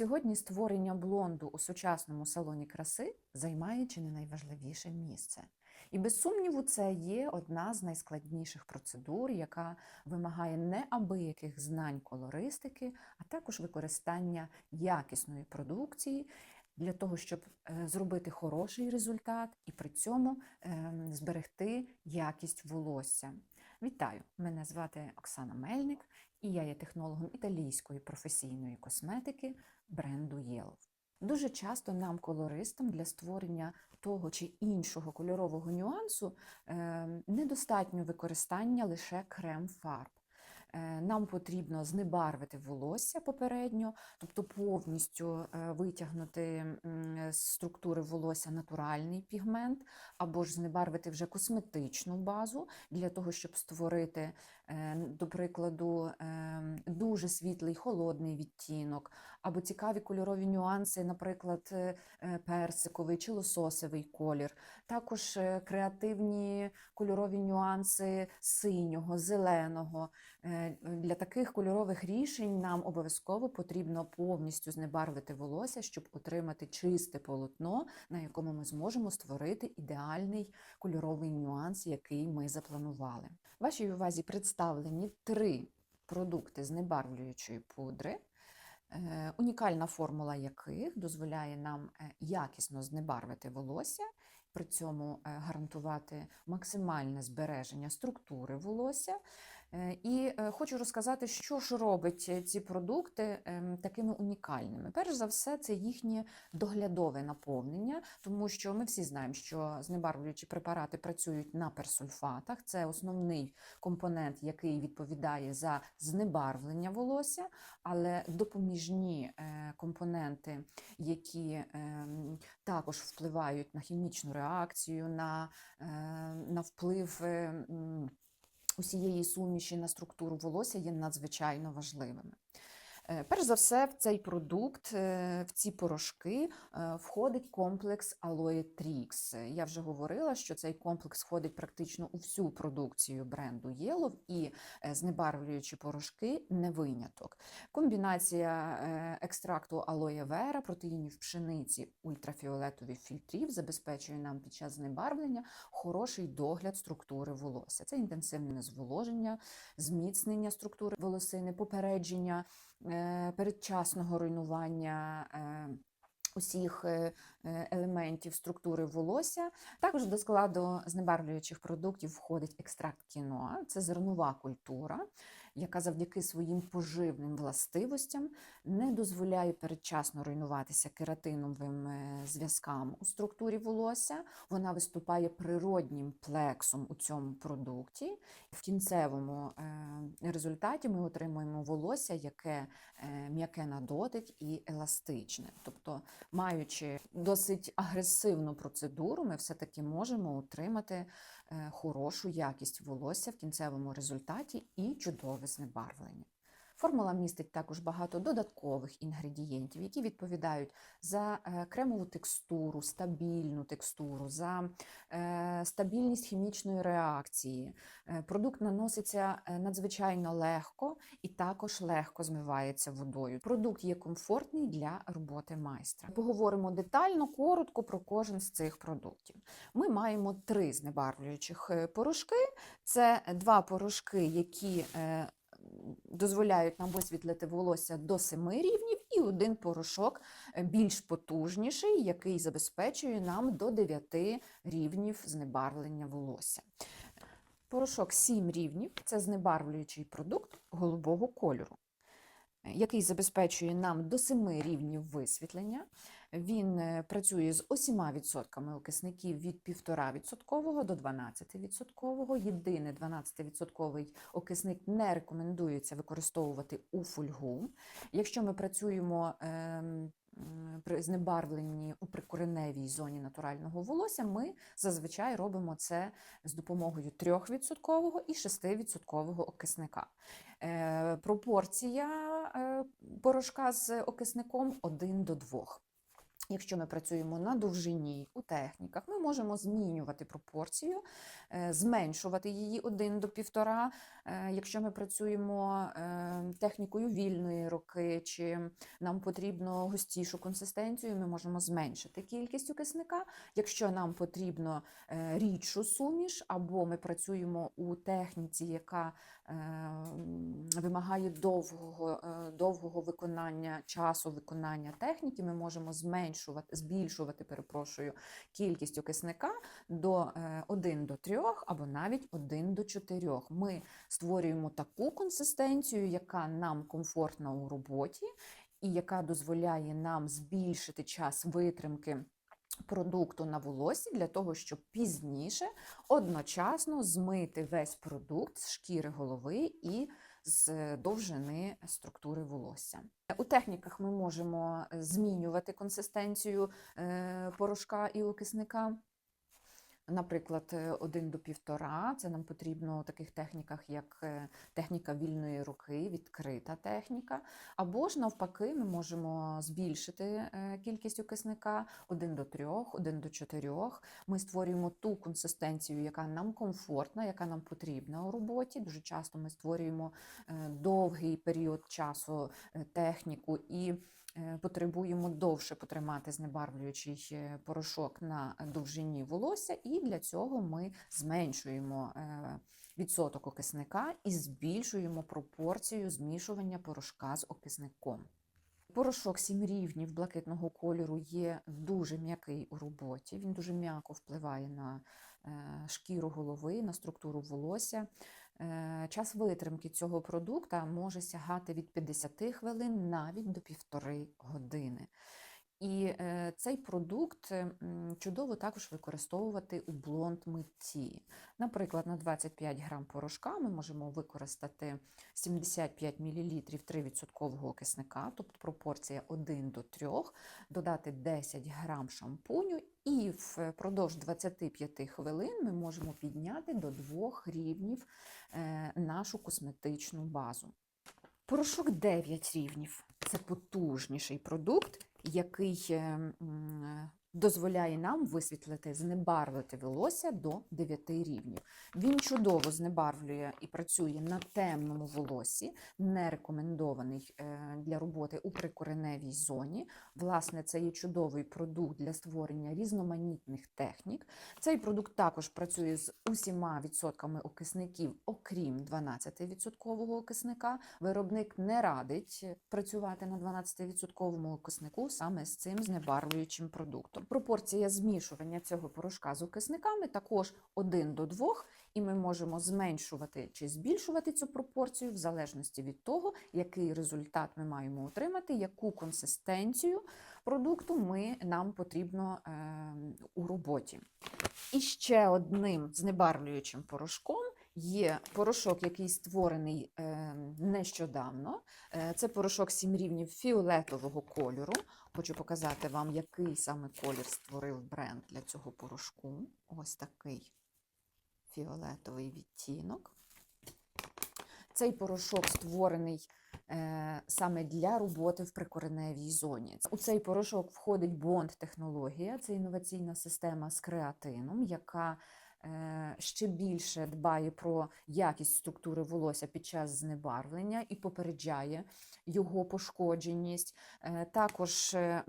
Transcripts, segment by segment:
Сьогодні створення блонду у сучасному салоні краси займає чи не найважливіше місце. І без сумніву, це є одна з найскладніших процедур, яка вимагає неабияких знань колористики, а також використання якісної продукції для того, щоб е, зробити хороший результат і при цьому ем, зберегти якість волосся. Вітаю! Мене звати Оксана Мельник, і я є технологом італійської професійної косметики бренду Yellow. Дуже часто нам, колористам, для створення того чи іншого кольорового нюансу е, недостатньо використання лише крем-фарб. Е, Нам потрібно знебарвити волосся попередньо, тобто повністю е, витягнути з структури волосся натуральний пігмент, або ж знебарвити вже косметичну базу для того, щоб створити, е, до прикладу, е, дуже світлий холодний відтінок, або цікаві кольорові нюанси, наприклад, е, е, персиковий чи лососевий колір, також е, креативні кольорові нюанси синього, зеленого. Е, Для таких кольорових рішень нам обов'язково потрібно повністю знебарвити волосся, щоб отримати чисте полотно, на якому ми зможемо створити ідеальний кольоровий нюанс, який ми запланували. Вашій увазі представлені три продукти знебарвлюючої пудри. е, Унікальна формула яких дозволяє нам е, якісно знебарвити волосся, при цьому е, гарантувати максимальне збереження структури волосся. Е, І е, хочу розказати, що ж робить е, ці продукти ем, такими унікальними. Перш за все, це їхнє доглядове наповнення, тому що ми всі знаємо, що знебарвлюючі препарати працюють на персульфатах. Це основний компонент, який відповідає за знебарвлення волосся, але допоміжні компоненти, які ем, також впливають на хімічну реакцію, на, на вплив. Усієї суміші на структуру волосся є надзвичайно важливими. Е, Перш за все, в цей продукт, е, в ці порошки е, входить комплекс Aloe Trix. Я вже говорила, що цей комплекс входить практично у всю продукцію бренду Yellow і знебарвлюючі порошки не виняток. Комбінація екстракту Aloe Vera, протеїнів пшениці, ультрафіолетових фільтрів забезпечує нам під час знебарвлення хороший догляд структури волосся. Це інтенсивне зволоження, зміцнення структури волосини, попередження передчасного руйнування. е, Усіх е, е, елементів структури волосся. Також до складу знебарвлюючих продуктів входить екстракт кіноа, це зернова культура, яка завдяки своїм поживним властивостям не дозволяє передчасно руйнуватися кератиновим е, зв'язкам у структурі волосся. Вона виступає природнім плексом у цьому продукті. В кінцевому е, результаті ми отримуємо волосся, яке е, м'яке на дотик і еластичне. Тобто, маючи досить агресивну процедуру, ми все-таки можемо отримати е, хорошу якість волосся в кінцевому результаті і чудове знебарвлення. Формула містить також багато додаткових інгредієнтів, які відповідають за е, кремову текстуру, стабільну текстуру, за е, стабільність хімічної реакції. Е, Продукт наноситься надзвичайно легко і також легко змивається водою. Продукт є комфортний для роботи майстра. Поговоримо детально, коротко про кожен з цих продуктів. Ми маємо три знебарвлюючих порошки. Це два порошки, які дозволяють нам висвітлити волосся до 7 рівнів, і один порошок е, більш потужніший, який забезпечує нам до 9 рівнів знебарвлення волосся. Порошок 7 рівнів це знебарвлюючий продукт голубого кольору, який забезпечує нам до 7 рівнів висвітлення. Він е, працює з усіма відсотками окисників від 1,5% до 12%. Єдиний 12% окисник не рекомендується використовувати у фольгу. Якщо ми працюємо ем, знебарвленні у прикореневій зоні натурального волосся, ми зазвичай робимо це з допомогою 3% і 6% окисника. Е, Пропорція е, порошка з окисником 1 до 2. Якщо ми працюємо на довжині у техніках, ми можемо змінювати пропорцію, е, зменшувати її 1 до 1,5, Е, Якщо ми працюємо е, технікою вільної руки, чи нам потрібно густішу консистенцію, ми можемо зменшити кількість окисника. Якщо нам потрібно рідшу суміш, або ми працюємо у техніці, яка вимагає довгого, е, довгого виконання часу виконання техніки, ми можемо зменшувати, збільшувати, перепрошую, кількість окисника до е, 1 до 3 або навіть 1 до 4. Ми створюємо таку консистенцію, яка нам комфортна у роботі, і яка дозволяє нам збільшити час витримки продукту на волосі для того, щоб пізніше одночасно змити весь продукт з шкіри голови і з довжини структури волосся. У техніках ми можемо змінювати консистенцію е, порошка і окисника. Наприклад, е, один до півтора. Це нам потрібно у таких техніках, як е, техніка вільної руки, відкрита техніка. Або ж навпаки, ми можемо збільшити е, кількість окисника один до трьох, один до чотирьох. Ми створюємо ту консистенцію, яка нам комфортна, яка нам потрібна у роботі. Дуже часто ми створюємо довгий період часу техніку і потребуємо довше потримати знебарвлюючий е, порошок на довжині волосся, і для цього ми зменшуємо е, відсоток окисника і збільшуємо пропорцію змішування порошка з окисником. Порошок 7 рівнів блакитного кольору є дуже м'який у роботі. Він дуже м'яко впливає на е, шкіру голови, на структуру волосся. Е, Час витримки цього продукта може сягати від 50 хвилин навіть до півтори години. І е, цей продукт е, чудово також використовувати у блонд митті. Наприклад, на 25 грам порошка ми можемо використати 75 мл 3% окисника, тобто пропорція 1 до 3, додати 10 грам шампуню, і впродовж 25 хвилин ми можемо підняти до 2 рівнів е, нашу косметичну базу. Порошок 9 рівнів це потужніший продукт, який е, м, дозволяє нам висвітлити, знебарвити волосся до 9 рівнів. Він чудово знебарвлює і працює на темному волосі, не рекомендований е, для роботи у прикореневій зоні. Власне, це є чудовий продукт для створення різноманітних технік. Цей продукт також працює з усіма відсотками окисників, окрім 12% окисника. Виробник не радить працювати на 12% окиснику саме з цим знебарвлюючим продуктом. Пропорція змішування цього порошка з окисниками також 1 до 2, і ми можемо зменшувати чи збільшувати цю пропорцію в залежності від того, який результат ми маємо отримати, яку консистенцію продукту ми, нам потрібно е, у роботі. І ще одним знебарвлюючим порошком є порошок, який створений е, нещодавно. Е, Це порошок 7 рівнів фіолетового кольору. Хочу показати вам, який саме колір створив бренд для цього порошку. Ось такий фіолетовий відтінок. Цей порошок створений е, саме для роботи в прикореневій зоні. У цей порошок входить бонд-технологія, це інноваційна система з креатином, яка ще більше дбає про якість структури волосся під час знебарвлення і попереджає його пошкодженість. Е, Також е,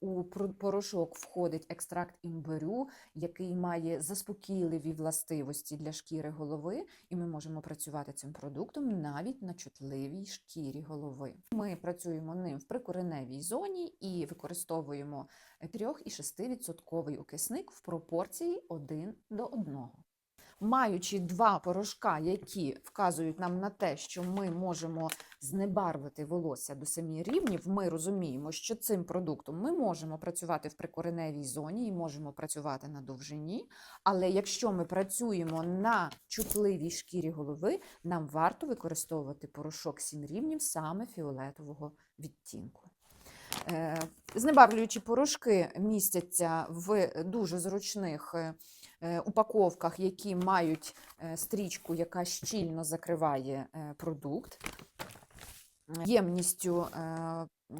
у порошок входить екстракт імбирю, який має заспокійливі властивості для шкіри голови, і ми можемо працювати цим продуктом навіть на чутливій шкірі голови. Ми працюємо ним в прикореневій зоні і використовуємо 3 і 6% окисник в пропорції 1 до 1. Маючи два порошка, які вказують нам на те, що ми можемо знебарвити волосся до 7 рівнів, ми розуміємо, що цим продуктом ми можемо працювати в прикореневій зоні і можемо працювати на довжині. Але якщо ми працюємо на чутливій шкірі голови, нам варто використовувати порошок 7 рівнів саме фіолетового відтінку. Е, Знебарвлюючі порошки містяться в дуже зручних е, е, упаковках, які мають стрічку, яка щільно закриває продукт. Ємністю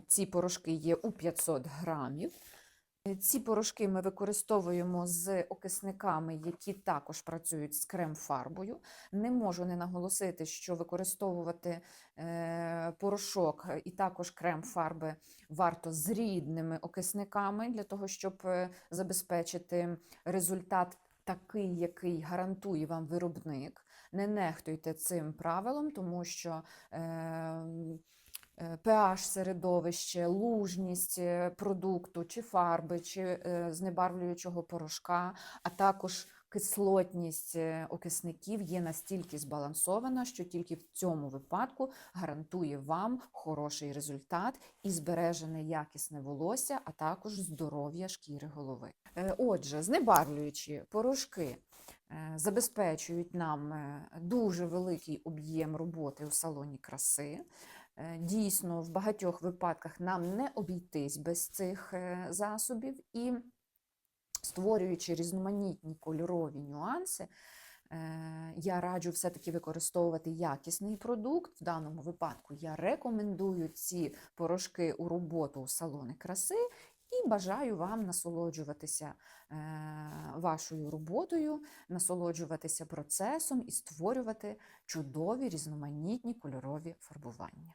ці порошки є у 500 грамів. Ці порошки ми використовуємо з окисниками, які також працюють з крем-фарбою. Не можу не наголосити, що використовувати е, порошок і також крем-фарби варто з рідними окисниками для того, щоб е, забезпечити результат такий, який гарантує вам виробник. Не нехтуйте цим правилом, тому що е, pH середовище, лужність е, продукту, чи фарби, чи е, знебарвлюючого порошка, а також кислотність е, окисників є настільки збалансована, що тільки в цьому випадку гарантує вам хороший результат і збережене якісне волосся, а також здоров'я шкіри голови. Е, Отже, знебарвлюючі порошки е, забезпечують нам е, дуже великий об'єм роботи у салоні краси. Е, Дійсно, в багатьох випадках нам не обійтись без цих е, засобів і створюючи різноманітні кольорові нюанси, е, я раджу все-таки використовувати якісний продукт. В даному випадку я рекомендую ці порошки у роботу у салони краси і бажаю вам насолоджуватися вашою роботою, насолоджуватися процесом і створювати чудові різноманітні кольорові фарбування.